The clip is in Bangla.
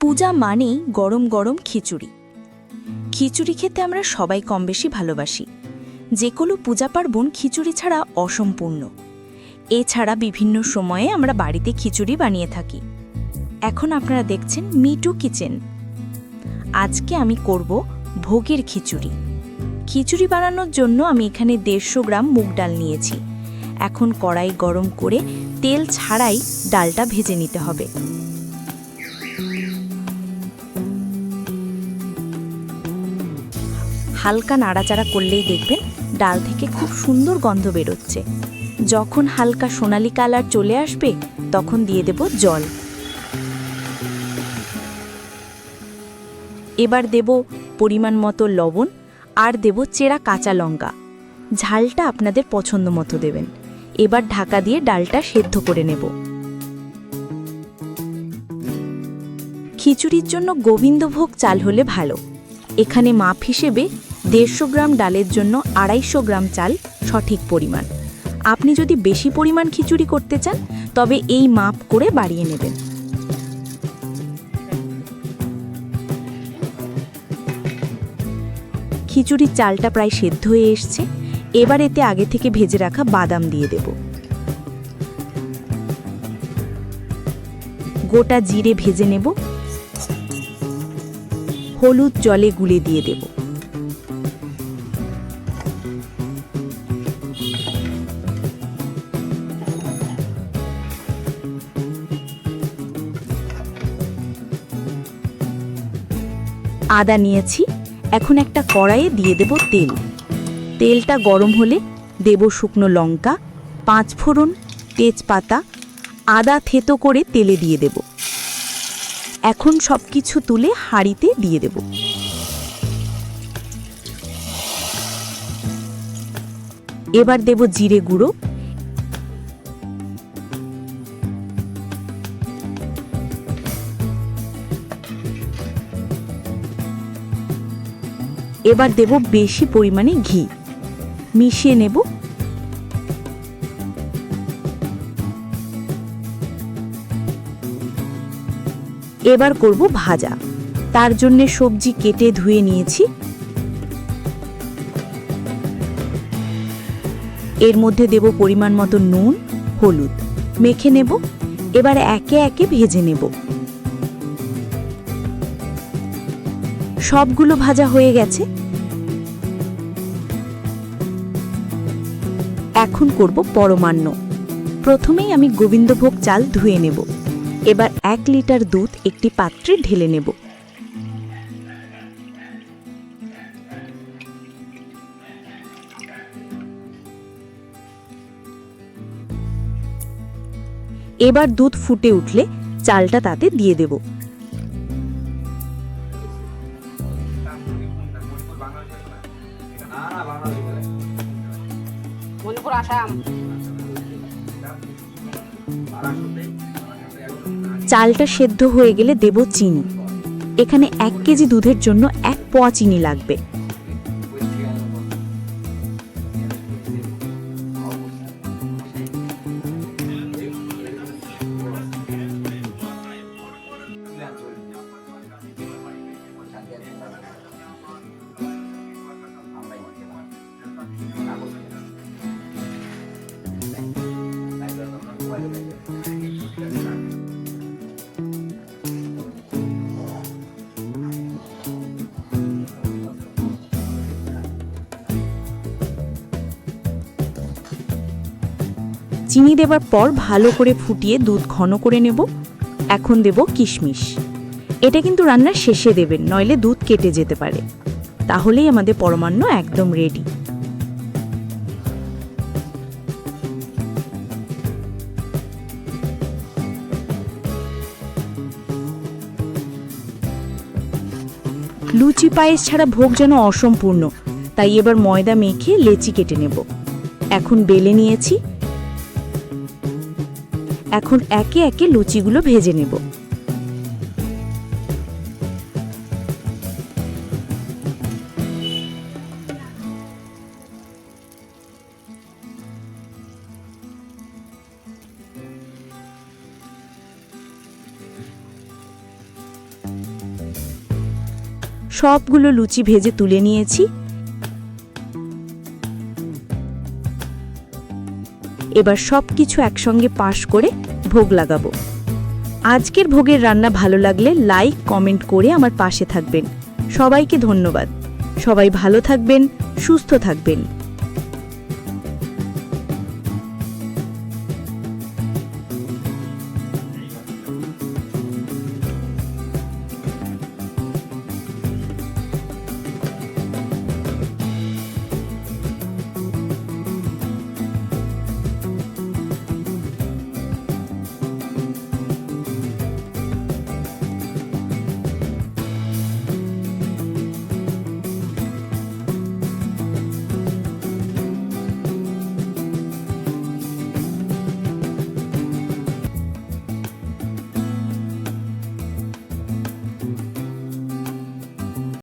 পূজা মানেই গরম গরম খিচুড়ি। খিচুড়ি খেতে আমরা সবাই কম বেশি ভালোবাসি। যে কোনো পূজা পার্বণ খিচুড়ি ছাড়া অসম্পূর্ণ। এছাড়া বিভিন্ন সময়ে আমরা বাড়িতে খিচুড়ি বানিয়ে থাকি। এখন আপনারা দেখছেন মিটু কিচেন। আজকে আমি করব ভোগের খিচুড়ি। খিচুড়ি বানানোর জন্য আমি এখানে দেড়শো গ্রাম মুগ ডাল নিয়েছি। এখন কড়াই গরম করে তেল ছাড়াই ডালটা ভেজে নিতে হবে। হালকা নাড়াচাড়া করলেই দেখবেন ডাল থেকে খুব সুন্দর গন্ধ বেরোচ্ছে। যখন হালকা সোনালি কালার চলে আসবে, তখন দিয়ে দেব জল। এবার দেব পরিমাণ মতো লবণ আর দেব চেরা কাঁচা লঙ্কা। ঝালটা আপনাদের পছন্দ মতো দেবেন। এবার ঢাকা দিয়ে ডালটা সেদ্ধ করে নেব। খিচুড়ির জন্য গোবিন্দভোগ চাল হলে ভালো। এখানে মাপ হিসেবে দেড়শো গ্রাম ডালের জন্য আড়াইশো গ্রাম চাল সঠিক পরিমাণ। আপনি যদি বেশি পরিমাণ খিচুড়ি করতে চান, তবে এই মাপ করে বাড়িয়ে নেবেন। খিচুড়ির চালটা প্রায় সেদ্ধ হয়ে এসছে। এবার এতে আগে থেকে ভেজে রাখা বাদাম দিয়ে দেব। গোটা জিরে ভেজে নেব। হলুদ জলে গুলে দিয়ে দেব। আদা নিয়েছি। এখন একটা কড়াইয়ে দিয়ে দেব তেল। তেলটা গরম হলে দেব শুকনো লঙ্কা, পাঁচ ফোড়ন, তেজপাতা, আদা থেতো করে তেলে দিয়ে দেব। এখন সব কিছু তুলে হাঁড়িতে দিয়ে দেব। এবার দেব জিরে গুঁড়ো এবার দেব বেশি পরিমাণে ঘি। মিশিয়ে নেব। এবার করব ভাজা। তার জন্যে সবজি কেটে ধুয়ে নিয়েছি। এর মধ্যে দেব পরিমাণ মতো নুন, হলুদ। মেখে নেব। এবার একে একে ভেজে নেব। সবগুলো ভাজা হয়ে গেছে। এখন করব পরমান্ন। প্রথমেই আমি গোবিন্দভোগ চাল ধুয়ে নেব। এবার এক লিটার দুধ একটি পাত্রে ঢেলে নেব। এবার দুধ ফুটে উঠলে চালটা তাতে দিয়ে দেব। আসাম চালটা সেদ্ধ হয়ে গেলে দেব চিনি। এখানে এক কেজি দুধের জন্য এক পোয়া চিনি লাগবে। চিনি দেবার পর ভালো করে ফুটিয়ে দুধ ঘন করে নেব। এখন দেব কিশমিশ। এটা কিন্তু রান্নার শেষে দেবেন, নইলে দুধ কেটে যেতে পারে। তাহলেই আমাদের পরমান্ন একদম রেডি লুচি পায়েস ছাড়া ভোগ যেন অসম্পূর্ণ, তাই এবার ময়দা মেখে লেচি কেটে নেব। এখন বেলে নিয়েছি। এখন একে একে লুচিগুলো ভেজে নেব। সবগুলো লুচি ভেজে তুলে নিয়েছি। এবার সব কিছু একসঙ্গে পাশ করে ভোগ লাগাবো। আজকের ভোগের রান্না ভালো লাগলে লাইক, কমেন্ট করে আমার পাশে থাকবেন। সবাইকে ধন্যবাদ। সবাই ভালো থাকবেন, সুস্থ থাকবেন।